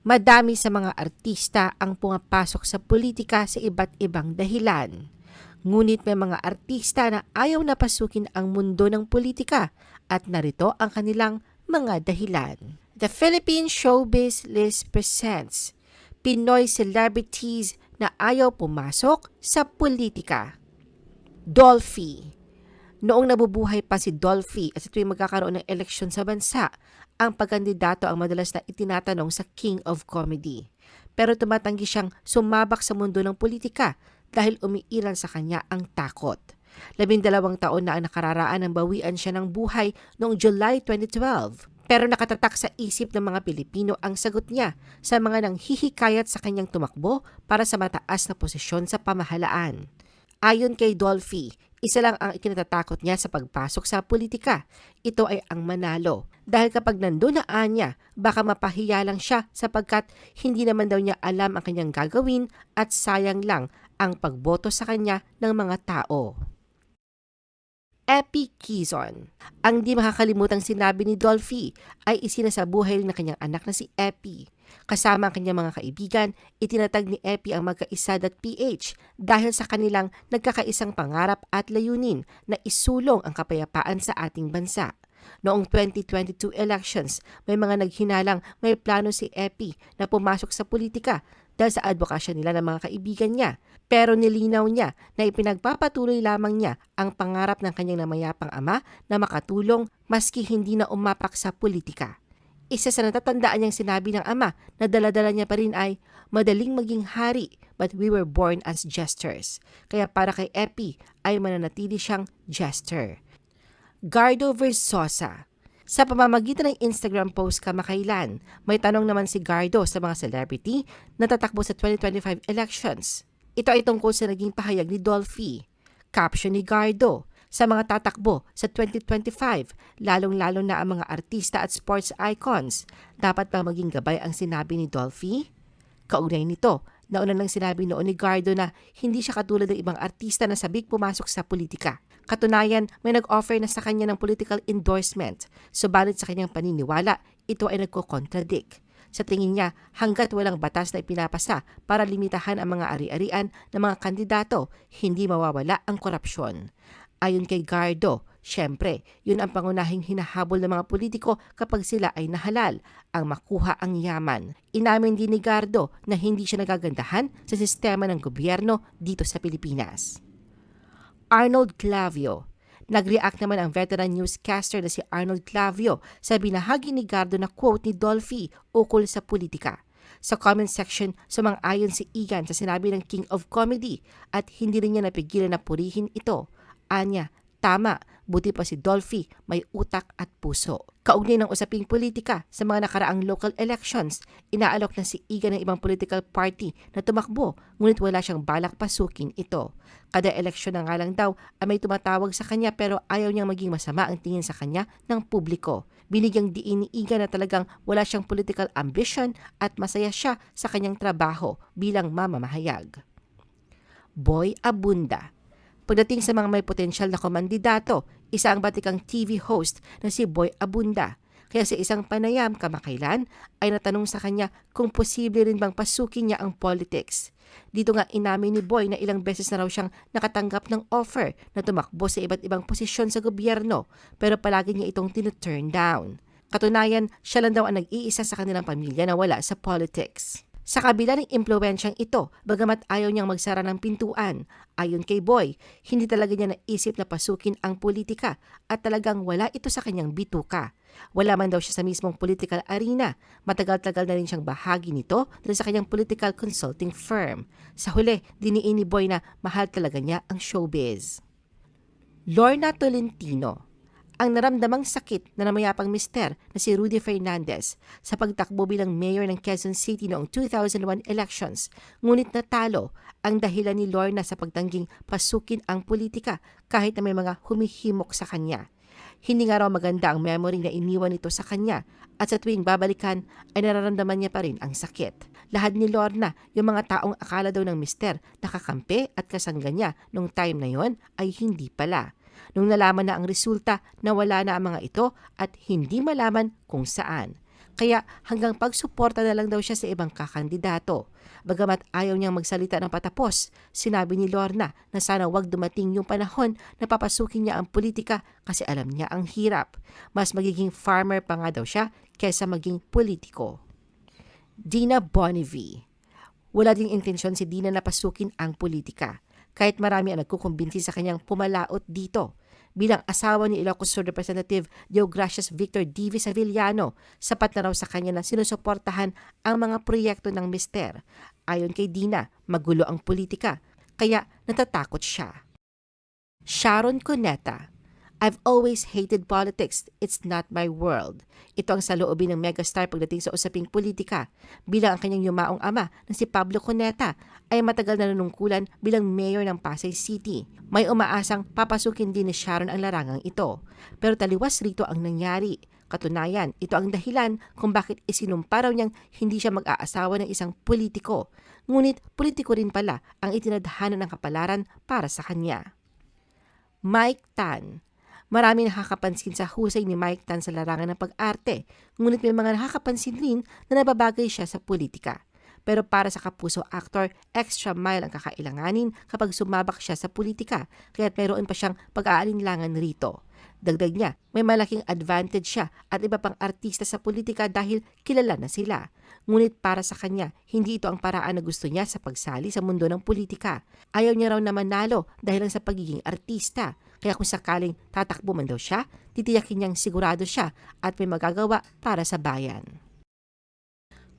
Madami sa mga artista ang pumapasok sa politika sa iba't ibang dahilan. Ngunit may mga artista na ayaw na pasukin ang mundo ng politika at narito ang kanilang mga dahilan. The Philippine Showbiz List presents Pinoy celebrities na ayaw pumasok sa politika. Dolphy Noong nabubuhay pa si Dolphy at tuwing magkakaroon ng eleksyon sa bansa, ang pagkandidato ang madalas na itinatanong sa King of Comedy. Pero tumatanggi siyang sumabak sa mundo ng politika dahil umiiral sa kanya ang takot. Labindalawang taon na ang nakararaan ng bawian siya ng buhay noong July 2012. Pero nakatatak sa isip ng mga Pilipino ang sagot niya sa mga nanghihikayat sa kanyang tumakbo para sa mataas na posisyon sa pamahalaan. Ayon kay Dolphy, isa lang ang ikinatatakot niya sa pagpasok sa politika. Ito ay ang manalo. Dahil kapag nandun na anya, baka mapahiya lang siya sapagkat hindi naman daw niya alam ang kanyang gagawin at sayang lang ang pagboto sa kanya ng mga tao. Epi Kizon. Ang di makakalimutang sinabi ni Dolphy ay isinasabuhay ng kanyang anak na si Epi. Kasama ang kanyang mga kaibigan, itinatag ni Epi ang magkaisa.ph dahil sa kanilang nagkakaisang pangarap at layunin na isulong ang kapayapaan sa ating bansa. Noong 2022 elections, may mga naghinalang may plano si Epi na pumasok sa politika dahil sa advokasya nila ng mga kaibigan niya. Pero nilinaw niya na ipinagpapatuloy lamang niya ang pangarap ng kanyang namayapang ama na makatulong maski hindi na umapak sa politika. Isa sa natatandaan niyang sinabi ng ama na daladala niya pa rin ay, madaling maging hari but we were born as jesters. Kaya para kay Epi ay mananatili siyang jester. Gardo Versosa sa pamamagitan ng Instagram post kamakailan, may tanong naman si Gardo sa mga celebrity na tatakbo sa 2025 elections. Ito ay tungkol sa naging pahayag ni Dolphy. Caption ni Gardo, sa mga tatakbo sa 2025, lalong-lalo na ang mga artista at sports icons, dapat ba maging gabay ang sinabi ni Dolphy? Kaugnay nito, nauna nang sinabi noon ni Gardo na hindi siya katulad ng ibang artista na sabik pumasok sa politika. Katunayan, may nag-offer na sa kanya ng political endorsement, subalit sa kanyang paniniwala, ito ay nagko-contradict. Sa tingin niya, hanggat walang batas na ipinapasa para limitahan ang mga ari-arian ng mga kandidato, hindi mawawala ang korupsyon. Ayon kay Gardo, syempre, yun ang pangunahing hinahabol ng mga politiko kapag sila ay nahalal, ang makuha ang yaman. Inamin din ni Gardo na hindi siya nagagandahan sa sistema ng gobyerno dito sa Pilipinas. Arnold Clavio. Nag-react naman ang veteran newscaster na si Arnold Clavio sa binahagi ni Gardo na quote ni Dolphy ukol sa politika. Sa comment section, sumang-ayon si Igan sa sinabi ng King of Comedy at hindi rin niya napigilan na purihin ito. Anya, tama, buti pa si Dolphy may utak at puso. Kaugnay ng usaping politika sa mga nakaraang local elections, inaalok na si Iga ng ibang political party na tumakbo ngunit wala siyang balak pasukin ito. Kada eleksyon na nga lang daw ay may tumatawag sa kanya pero ayaw niyang maging masama ang tingin sa kanya ng publiko. Binigyang diin ni Iga na talagang wala siyang political ambition at masaya siya sa kanyang trabaho bilang mamamahayag. Boy Abunda Pagdating sa mga may potensyal na komandidato, isa ang batikang TV host na si Boy Abunda. Kaya sa isang panayam kamakailan ay natanong sa kanya kung posible rin bang pasukin niya ang politics. Dito nga inamin ni Boy na ilang beses na raw siyang nakatanggap ng offer na tumakbo sa iba't ibang posisyon sa gobyerno pero palagi niya itong tinuturn down. Katunayan, siya lang daw ang nag-iisa sa kanilang pamilya na wala sa politics. Sa kabila ng impluensyang ito, bagamat ayaw niyang magsara ng pintuan, ayon kay Boy, hindi talaga niya naisip na pasukin ang politika at talagang wala ito sa kanyang bituka. Wala man daw siya sa mismong political arena. Matagal-tagal na rin siyang bahagi nito dahil sa kanyang political consulting firm. Sa huli, diniin ni Boy na mahal talaga niya ang showbiz. Lorna Tolentino ang naramdamang sakit na namayapang mister na si Rudy Fernandez sa pagtakbo bilang mayor ng Quezon City noong 2001 elections. Ngunit natalo ang dahilan ni Lorna sa pagtangging pasukin ang politika kahit na may mga humihimok sa kanya. Hindi nga raw maganda ang memory na iniwan nito sa kanya at sa tuwing babalikan ay nararamdaman niya pa rin ang sakit. Lahad ni Lorna, yung mga taong akala daw ng mister nakakampi at kasangga niya nung time na yon ay hindi pala nung nalaman na ang resulta na wala na ang mga ito at hindi malaman kung saan. Kaya hanggang pagsuporta na lang daw siya sa ibang kakandidato. Bagamat ayaw niyang magsalita ng patapos, sinabi ni Lorna na sana wag dumating yung panahon na papasukin niya ang politika kasi alam niya ang hirap. Mas magiging farmer pa nga daw siya kesa maging politiko. Dina Bonnevie Wala ding intensyon si Dina na pasukin ang politika. Kahit marami ang nagkukumbinsi sa kanyang pumalaot dito. Bilang asawa ni Ilocos Representative Deogracias Victor Divis Avellano, sapat na raw sa kanya na sinusuportahan ang mga proyekto ng mister. Ayon kay Dina, magulo ang politika, kaya natatakot siya. Sharon Cuneta I've always hated politics. It's not my world. Ito ang saloobin ng megastar pagdating sa usaping politika. Bilang ang kanyang yumaong ama na si Pablo Cuneta ay matagal na nanungkulan bilang mayor ng Pasay City. May umaasang papasukin din ni Sharon ang larangang ito. Pero taliwas rito ang nangyari. Katunayan, ito ang dahilan kung bakit isinumpa raw niyang hindi siya mag-aasawa ng isang politiko. Ngunit politiko rin pala ang itinadhana ng kapalaran para sa kanya. Mike Tan Marami nakakapansin sa husay ni Mike Tan sa larangan ng pag-arte, ngunit may mga nakakapansin rin na nababagay siya sa politika. Pero para sa kapuso actor, extra mile ang kakailanganin kapag sumabak siya sa politika, kaya't mayroon pa siyang pag-aalinlangan rito. Dagdag niya, may malaking advantage siya at iba pang artista sa politika dahil kilala na sila. Ngunit para sa kanya, hindi ito ang paraan na gusto niya sa pagsali sa mundo ng politika. Ayaw niya raw na manalo dahil lang sa pagiging artista. Kaya kung sakaling tatakbo man daw siya, titiyakin niyang sigurado siya at may magagawa para sa bayan.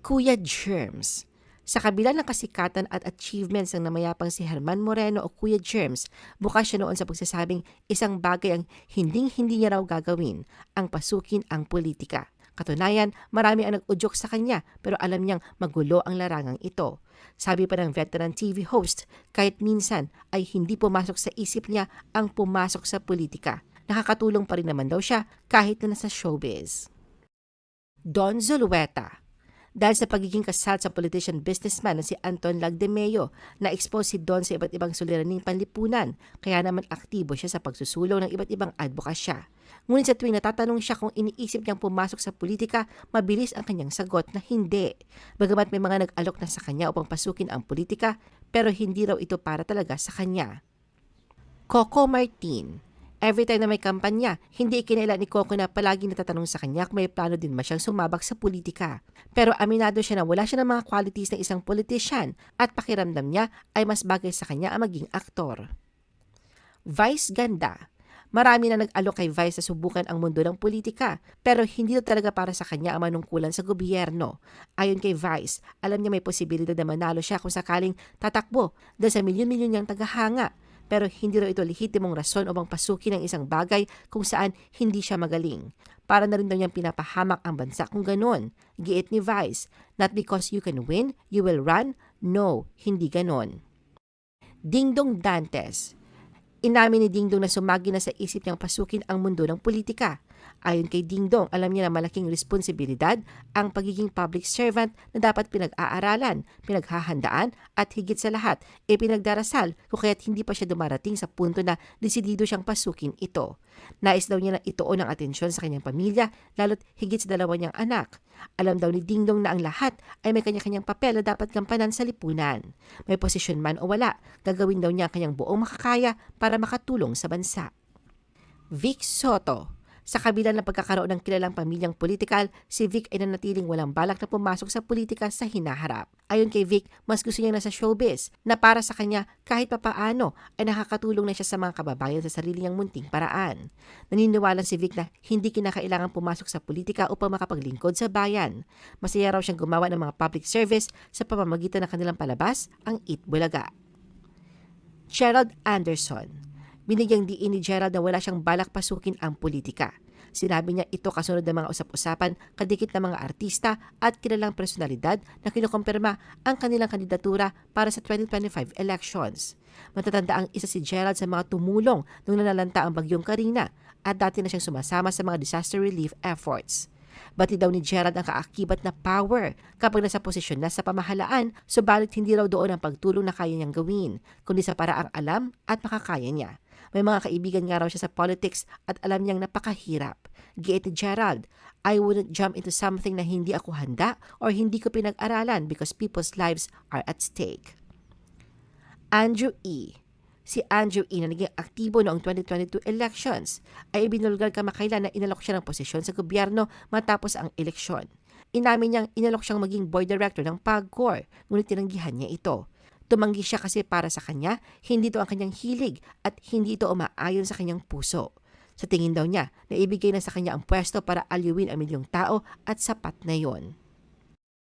Kuya Germs sa kabila ng kasikatan at achievements ng namayapang si Herman Moreno o Kuya Germs, bukas siya noon sa pagsasabing isang bagay ang hinding-hindi niya raw gagawin, ang pasukin ang politika. Katunayan, marami ang nag-udyok sa kanya pero alam niyang magulo ang larangang ito. Sabi pa ng veteran TV host, kahit minsan ay hindi pumasok sa isip niya ang pumasok sa politika. Nakakatulong pa rin naman daw siya kahit na nasa showbiz. Don Zulueta dahil sa pagiging kasal sa politician businessman na si Anton Lagdemeo, na-expose si Don sa iba't ibang suliraning panlipunan, kaya naman aktibo siya sa pagsusulong ng iba't ibang advokasya. Ngunit sa tuwing natatanong siya kung iniisip niyang pumasok sa politika, mabilis ang kanyang sagot na hindi. Bagamat may mga nag-alok na sa kanya upang pasukin ang politika, pero hindi raw ito para talaga sa kanya. Coco Martin Every time na may kampanya, hindi ikinaila ni Coco na palagi natatanong sa kanya kung may plano din ba siyang sumabak sa politika. Pero aminado siya na wala siya ng mga qualities ng isang politician at pakiramdam niya ay mas bagay sa kanya ang maging aktor. Vice Ganda Marami na nag-alok kay Vice sa subukan ang mundo ng politika, pero hindi ito talaga para sa kanya ang manungkulan sa gobyerno. Ayon kay Vice, alam niya may posibilidad na manalo siya kung sakaling tatakbo dahil sa milyon-milyon niyang tagahanga pero hindi raw ito lehitimong rason upang pasukin ang isang bagay kung saan hindi siya magaling. Para na rin daw niyang pinapahamak ang bansa kung ganon. Giit ni Vice, not because you can win, you will run. No, hindi ganon. Dingdong Dantes Inamin ni Dingdong na sumagi na sa isip niyang pasukin ang mundo ng politika. Ayon kay Dingdong, alam niya na malaking responsibilidad ang pagiging public servant na dapat pinag-aaralan, pinaghahandaan at higit sa lahat, e pinagdarasal kung kaya't hindi pa siya dumarating sa punto na desidido siyang pasukin ito. Nais daw niya na ituon ang atensyon sa kanyang pamilya, lalo't higit sa dalawa niyang anak. Alam daw ni Dingdong na ang lahat ay may kanya-kanyang papel na dapat gampanan sa lipunan. May posisyon man o wala, gagawin daw niya ang kanyang buong makakaya para makatulong sa bansa. Vic Soto sa kabila ng pagkakaroon ng kilalang pamilyang politikal, si Vic ay nanatiling walang balak na pumasok sa politika sa hinaharap. Ayon kay Vic, mas gusto niya nasa showbiz na para sa kanya kahit papaano ay nakakatulong na siya sa mga kababayan sa sarili niyang munting paraan. Naniniwala si Vic na hindi kinakailangan pumasok sa politika upang makapaglingkod sa bayan. Masaya raw siyang gumawa ng mga public service sa pamamagitan ng kanilang palabas, ang Eat Bulaga. Gerald Anderson Binigyang diin ni Gerald na wala siyang balak pasukin ang politika. Sinabi niya ito kasunod ng mga usap-usapan kadikit ng mga artista at kilalang personalidad na kinukumpirma ang kanilang kandidatura para sa 2025 elections. Matatanda ang isa si Gerald sa mga tumulong nung nanalanta ang bagyong Karina at dati na siyang sumasama sa mga disaster relief efforts. Bati daw ni Gerald ang kaakibat na power kapag nasa posisyon na sa pamahalaan, subalit hindi raw doon ang pagtulong na kaya niyang gawin, kundi sa paraang alam at makakaya niya. May mga kaibigan nga raw siya sa politics at alam niyang napakahirap. Giit ni Gerald, I wouldn't jump into something na hindi ako handa or hindi ko pinag-aralan because people's lives are at stake. Andrew E. Si Andrew E. na naging aktibo noong 2022 elections ay ibinulgar kamakailan na inalok siya ng posisyon sa gobyerno matapos ang eleksyon. Inamin niyang inalok siyang maging board director ng PAGCOR, ngunit tinanggihan niya ito. Tumanggi siya kasi para sa kanya, hindi ito ang kanyang hilig at hindi ito umaayon sa kanyang puso. Sa tingin daw niya, naibigay na sa kanya ang pwesto para aliwin ang milyong tao at sapat na yon.